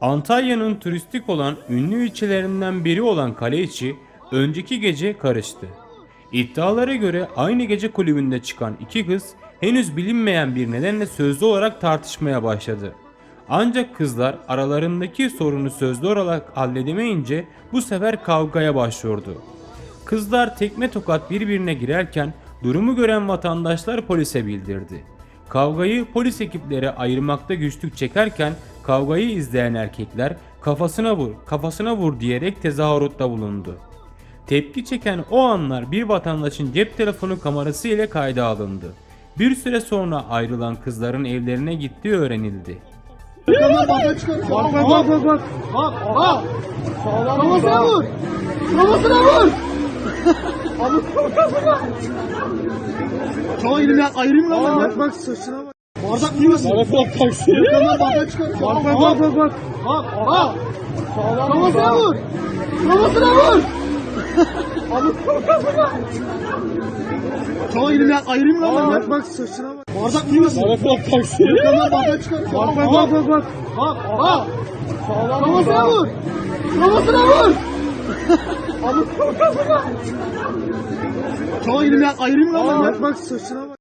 Antalya'nın turistik olan ünlü ilçelerinden biri olan kale içi önceki gece karıştı. İddialara göre aynı gece kulübünde çıkan iki kız henüz bilinmeyen bir nedenle sözlü olarak tartışmaya başladı. Ancak kızlar aralarındaki sorunu sözlü olarak halledemeyince bu sefer kavgaya başlıyordu. Kızlar tekme tokat birbirine girerken durumu gören vatandaşlar polise bildirdi. Kavgayı polis ekipleri ayırmakta güçlük çekerken kavgayı izleyen erkekler kafasına vur, kafasına vur diyerek tezahüratta bulundu. Tepki çeken o anlar bir vatandaşın cep telefonu kamerası ile kayda alındı. Bir süre sonra ayrılan kızların evlerine gittiği öğrenildi. Bak bak bak bak bak. Bak bak. Kafasına vur. Kafasına vur. Tamam elimle ayırayım lan ben. Bak bak saçına bak. Bardak? Bana bak taksi. Yakanlar bardak çıkar. Bak bak bak bak bak. Bak. Kafasına vur. Kafasına vur. Tamam elimle ayırayım lan ben. Bak bak saçına bak. Bardak? Bana bak taksi. Yakanlar bardak çıkar. Bak bak bak bak bak. Bak. Kafasına vur. Kafasına vur. Tamam elimle ayırayım lan ben. Bak bak saçına bak.